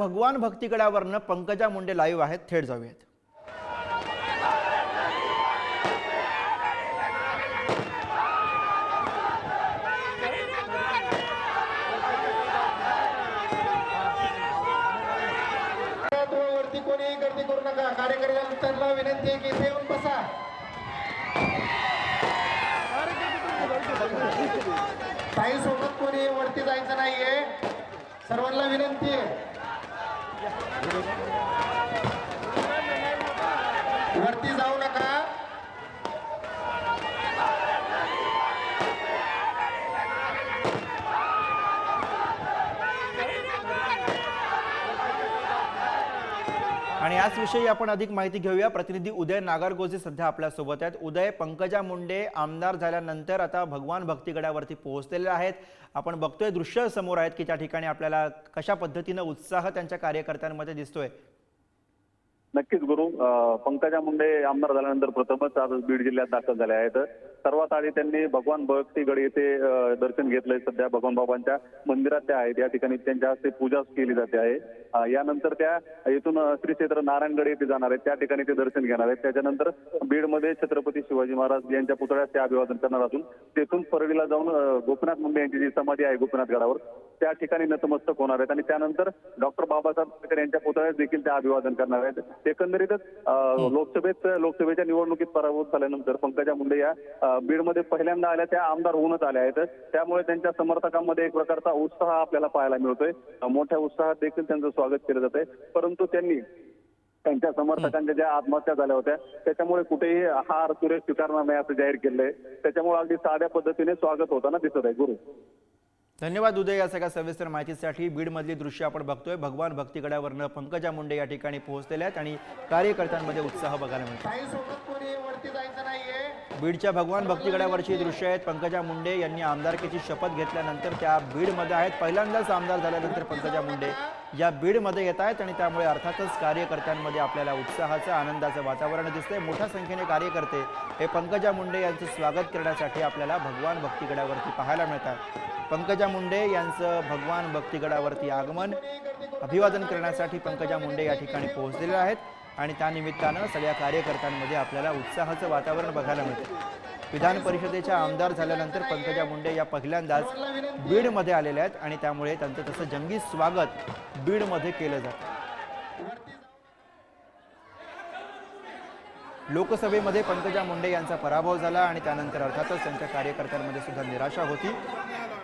भगवान भक्तीगडावरनं पंकजा मुंडे लाईव्ह आहेत. थेट जाऊयात. वरती कोणी गर्दी करू नका. कार्यकर्त्यांना विनंती आहे की इथे येऊन बसा. ताई सोबत कोणी वरती जायचं नाहीये. सर्वांना विनंती आहे. वरती जाऊ नका आणि याच विषयी आपण अधिक माहिती घेऊया. प्रतिनिधी उदय नागरगोजे सध्या आपल्यासोबत आहेत. उदय पंकजा मुंडे आमदार झाल्यानंतर आता भगवान भक्तीगडावरती पोहोचलेले आहेत. आपण बघतोय दृश्य समोर आहेत की त्या ठिकाणी आपल्याला कशा पद्धतीनं उत्साह त्यांच्या कार्यकर्त्यांमध्ये दिसतोय? नक्कीच गुरु. अं, पंकजा मुंडे आमदार झाल्यानंतर प्रथमच आज बीड जिल्ह्यात दाखल झाले आहेत. सर्वात आधी त्यांनी भगवान भक्तीगड येथे दर्शन घेतलंय. सध्या भगवान बाबांच्या मंदिरात त्या आहेत. या ठिकाणी त्यांच्या हस्ते पूजा केली जाते आहे. यानंतर त्या येथून श्री क्षेत्र नारायणगड येथे जाणार आहेत. त्या ठिकाणी ते दर्शन घेणार आहेत. त्याच्यानंतर बीडमध्ये छत्रपती शिवाजी महाराज यांच्या पुतळ्यास ते अभिवादन करणार असून तेथून परळीला जाऊन गोपनाथ गोपीनाथ मुंडे यांची जी समाधी आहे गोपीनाथ गडावर त्या ठिकाणी नतमस्तक होणार आहेत. आणि त्यानंतर डॉक्टर बाबासाहेब आंबेडकर यांच्या पुतळ्यास देखील ते अभिवादन करणार आहेत. एकंदरीतच लोकसभेत लोकसभेच्या निवडणुकीत पराभूत झाल्यानंतर पंकजा मुंडे या बीडमध्ये पहिल्यांदा आल्या त्या आमदार होऊनच आल्या आहेत. त्यामुळे त्यांच्या समर्थकांमध्ये एक प्रकारचा उत्साह आपल्याला पाहायला मिळतोय. मोठ्या उत्साहात देखील त्यांचं स्वागत केलं जात आहे परंतु त्यांनी त्यांच्या समर्थकांच्या ज्या आत्महत्या झाल्या होत्या त्याच्यामुळे कुठेही हार सुरेश स्वीकारणार नाही असं जाहीर केलंय. त्याच्यामुळे अगदी साध्या पद्धतीने स्वागत होताना दिसत आहे. गुरु. धन्यवाद उदय या सगळ्या सविस्तर माहितीसाठी. बीडमधली दृश्य आपण बघतोय. भगवान भक्तीगडावरनं पंकजा मुंडे या ठिकाणी पोहोचलेल्या आहेत आणि कार्यकर्त्यांमध्ये उत्साह बघायला मिळतो. बीडच्या भगवान भक्तीगडावरची दृश्य आहेत. पंकजा मुंडे यांनी आमदारकीची शपथ घेतल्यानंतर त्या बीडमध्ये आहेत. पहिल्यांदाच आमदार झाल्यानंतर पंकजा मुंडे या बीडमध्ये येत आहेत आणि त्यामुळे अर्थातच कार्यकर्त्यांमध्ये आपल्याला उत्साहाचं आनंदाचं वातावरण दिसतंय. मोठ्या संख्येने कार्यकर्ते हे पंकजा मुंडे यांचं स्वागत करण्यासाठी आपल्याला भगवान भक्तीगडावरती पाहायला मिळतात. पंकजा मुंडे यांचं भगवान भक्तीगडावरती आगमन अभिवादन करण्यासाठी पंकजा मुंडे या ठिकाणी पोहोचलेल्या आहेत आणि त्यानिमित्तानं सगळ्या कार्यकर्त्यांमध्ये आपल्याला उत्साहाचं वातावरण बघायला मिळतं विधान परिषदेच्या आमदार झाल्यानंतर पंकजा मुंडे या पहिल्यांदाच बीडमध्ये आलेल्या आहेत आणि त्यामुळे त्यांचं तसं जंगी स्वागत बीडमध्ये केलं जातं. लोकसभेमध्ये पंकजा मुंडे यांचा पराभव झाला आणि त्यानंतर अर्थातच त्यांच्या कार्यकर्त्यांमध्ये सुद्धा निराशा होती.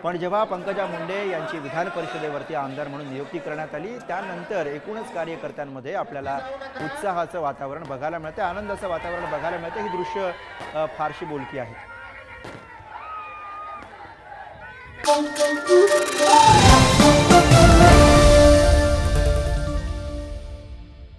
पण जेव्हा पंकजा मुंडे यांची विधान परिषदेवरती आमदार म्हणून नियुक्ती करण्यात आली त्यानंतर एकूणच कार्यकर्त्यांमध्ये आपल्याला उत्साहाचं वातावरण बघायला मिळतं आनंदाचं वातावरण बघायला मिळतं ही दृश्य फारशी बोलकी आहेत